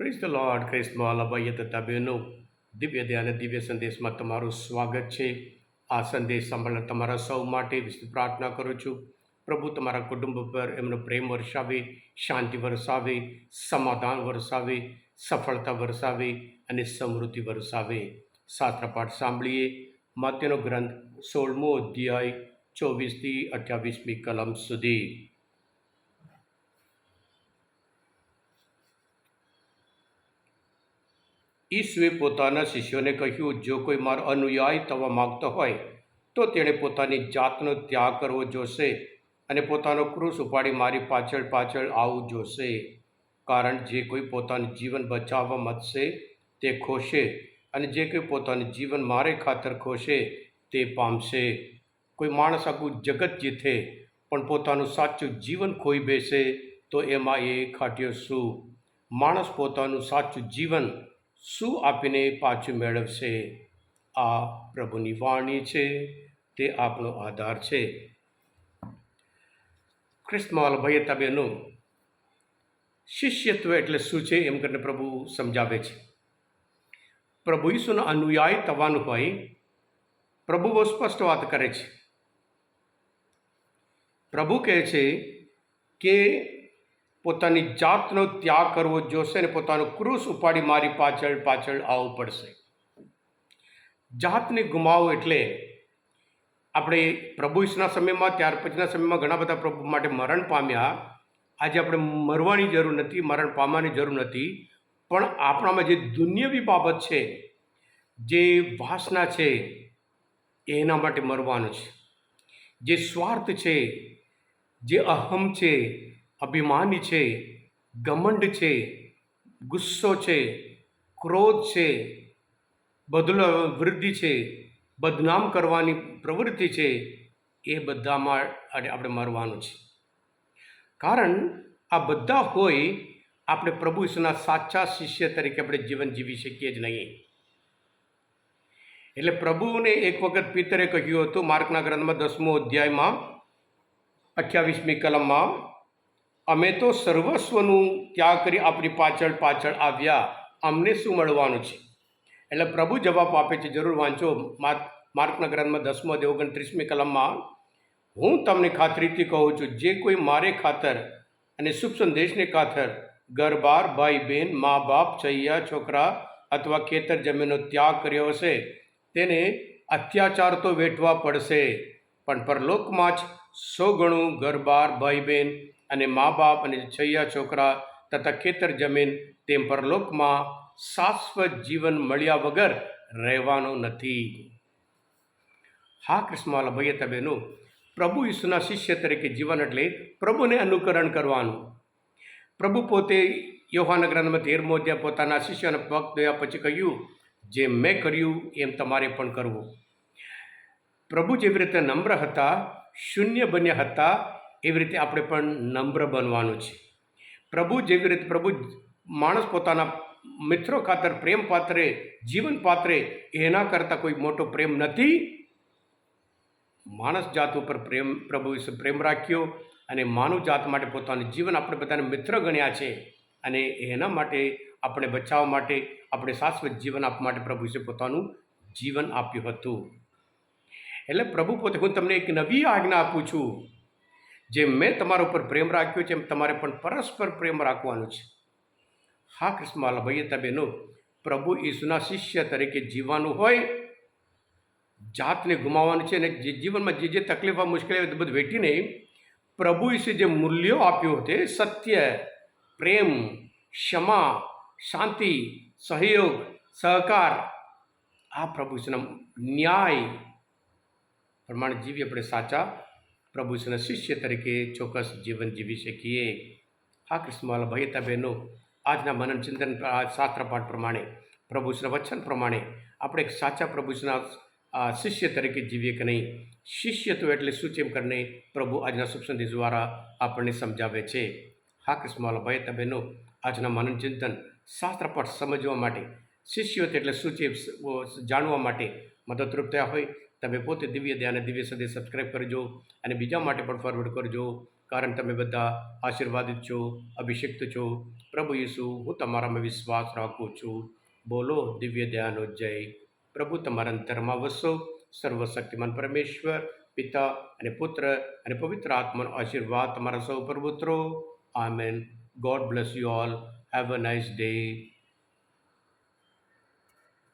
The lord ક્રિસ્મમાં લભાઈએ તથા બહેનો દિવ્ય ધ્યાન દિવ્ય સંદેશમાં તમારું સ્વાગત છે. આ સંદેશ સાંભળવા તમારા સૌ માટે વિસ્તૃત પ્રાર્થના કરું છું. પ્રભુ, તમારા કુટુંબ પર એમનો પ્રેમ વરસાવે, શાંતિ વરસાવે, સમાધાન વરસાવે, સફળતા વરસાવે અને સમૃદ્ધિ વરસાવે. શાસ્ત્ર પાઠ સાંભળીએ. માત્યનો ગ્રંથ સોળમો અધ્યાય, ચોવીસથી અઠ્યાવીસમી કલમ સુધી. ઈસુએ પોતાના શિષ્યોને કહ્યું, જો કોઈ મારો અનુયાયી થવા માગતો હોય, તો તેણે પોતાની જાતનો ત્યાગ કરવો જોશે અને પોતાનો ક્રૂસ ઉપાડી મારી પાછળ પાછળ આવવું જોશે. કારણ જે કોઈ પોતાનું જીવન બચાવવા મતશે તે ખોશે અને જે કોઈ પોતાનું જીવન મારે ખાતર ખોશે, તે પામશે. કોઈ માણસ આખું જગત જીતે, પણ પોતાનું સાચું જીવન ખોઈ બેસે, તો એમાં એ ખાટ્યો શું? માણસ પોતાનું સાચું જીવન શું આપીને પાછું મેળવશે? આ પ્રભુની વાણી છે, તે આપણો આધાર છે. ખ્રિસ્તમાલ ભાઈ તબેનો શિષ્યત્વ એટલે શું છે એમ કરીને પ્રભુ સમજાવે છે. પ્રભુ ઈસુનો અનુયાયી થવાનું હોય, પ્રભુ બહુ સ્પષ્ટ વાત કરે છે. પ્રભુ કહે છે કે પોતાની જાતનો ત્યાગ કરવો જોશે અને પોતાનું ક્રુસ ઉપાડી મારી પાછળ પાછળ આવવું પડશે. જાતને ગુમાવો એટલે આપણે પ્રભુ ઈસના સમયમાં, ત્યાર પછીના સમયમાં ઘણા બધા પ્રભુ માટે મરણ પામ્યા. આજે આપણે મરવાની જરૂર નથી, મરણ પામવાની જરૂર નથી. પણ આપણામાં જે દુનિયાવી બાબત છે, જે વાસના છે એના માટે મરવાનું છે. જે સ્વાર્થ છે, જે અહમ છે અભિમાની છે, ઘમંડ છે, ગુસ્સો છે, ક્રોધ છે, બદલો વૃદ્ધિ છે, બદનામ કરવાની પ્રવૃત્તિ છે, એ બધામાં આપણે મરવાનું છે. કારણ આ બધા હોય આપણે પ્રભુ ઈસુના સાચા શિષ્ય તરીકે આપણે જીવન જીવી શકીએ જ નહીં. એટલે પ્રભુને એક વખત પિતરે કહ્યું હતું, માર્કના ગ્રંથમાં દસમો અધ્યાયમાં, અઠ્યાવીસમી કલમમાં અમે તો સર્વસ્વનું ત્યાગ કરી આપણી પાછળ પાછળ આવ્યા. અમને શું મળવાનું છે? એટલે પ્રભુ જવાબ આપે છે, જરૂર વાંચો માર્કના ગ્રંથમાં દસમો અધ્યાય ઓગણત્રીસમી કલમમાં હું તમને ખાતરીથી કહું છું, જે કોઈ મારે ખાતર અને શુભ સંદેશને ખાતર ઘર બાર ભાઈ બહેન મા બાપ ચૈયા, છોકરા અથવા ખેતર જમીનનો ત્યાગ કર્યો હશે, તેને અત્યાચાર તો વેઠવા પડશે. પણ પરલોકમાં જ સો ગણું ઘર બાર ભાઈ બહેન અને મા બાપ અને છૈયા છોકરા તથા ખેતર જમીન તેમ પરલોકમાં શાશ્વત જીવન મળ્યા વગર રહેવાનો નથી. હા કૃષ્ણવાલા ભાઈએ તબેનો પ્રભુ ઈસુના શિષ્ય તરીકે જીવન એટલે પ્રભુને અનુકરણ કરવાનું. પ્રભુ પોતે યોહાન ગ્રંથમાં તેરમો અધ્યાય પોતાના શિષ્યને પગ ધોયા પછી કહ્યું જે મેં કર્યું, એમ તમારે પણ કરવું. પ્રભુ જેવી રીતે નમ્ર હતા, શૂન્ય બન્યા હતા એવી રીતે આપણે પણ નમ્ર બનવાનું છે. પ્રભુ જેવી રીતે પ્રભુ માણસ પોતાના મિત્રો ખાતર, પ્રેમ પાત્રે, જીવન પાત્રે એના કરતાં કોઈ મોટો પ્રેમ નથી. માણસ જાત ઉપર પ્રેમ, પ્રભુ વિશે પ્રેમ રાખ્યો અને માનવ જાત માટે પોતાનું જીવન આપણે બધાને મિત્ર ગણ્યા છે અને એના માટે, આપણે બચાવવા માટે, આપણે શાશ્વત જીવન આપવા માટે પ્રભુ વિશે પોતાનું જીવન આપ્યું હતું. એટલે પ્રભુ પોતે, હું તમને એક નવી આજ્ઞા આપું છું. જે મેં તમારા ઉપર પ્રેમ રાખ્યો છે એમ તમારે પણ પરસ્પર પ્રેમ રાખવાનો છે. હા કૃષ્ણવાલા ભાઈએ તબેનો પ્રભુ ઈસુના શિષ્ય તરીકે જીવવાનું હોય, જાતને ગુમાવવાનું છે અને જે જીવનમાં જે જે તકલીફો મુશ્કેલી બધું વેઠીને પ્રભુ ઈસે જે મૂલ્યો આપ્યો તે સત્ય, પ્રેમ, ક્ષમા, શાંતિ, સહયોગ, સહકાર, આ પ્રભુ ઈસુના ન્યાય પ્રમાણે જીવી આપણે સાચા પ્રભુ ઈસુના શિષ્ય તરીકે ચોક્કસ જીવન જીવી શકીએ. હા કૃષ્ણવાલા ભાઈ બહેનો આજના મનન ચિંતન શાસ્ત્ર પાઠ પ્રમાણે, પ્રભુ ઈસુના વચન પ્રમાણે આપણે એક સાચા પ્રભુ ઈસુના શિષ્ય તરીકે જીવીએ કે નહીં? શિષ્ય તો એટલે શું છે એમ કરીને પ્રભુ આજના શુભ સંદેશ દ્વારા આપણને સમજાવે છે. હા કૃષ્ણવાલા ભાઈ તબેનો આજના મનન ચિંતન શાસ્ત્ર પાઠ સમજવા માટે, શિષ્યો એટલે શું છે જાણવા માટે મદદરૂપ થયા હોય, તમે પોતે દિવ્ય ધ્યાન દિવ્ય સંદેશ સબસ્ક્રાઈબ કરજો અને બીજા માટે પણ ફોરવર્ડ કરજો. કારણ તમે બધા આશીર્વાદિત છો, અભિષિક્ત છો. પ્રભુ ઈસુ, હું તમારામાં વિશ્વાસ રાખું છું. બોલો દિવ્ય દયાનો જય. પ્રભુ, તમારા અંતરમાં વસો. સર્વશક્તિમાન પરમેશ્વર, પિતા અને પુત્ર અને પવિત્ર આત્માનો આશીર્વાદ તમારા સૌ પર ઉતરો. Amen God bless you all have a nice day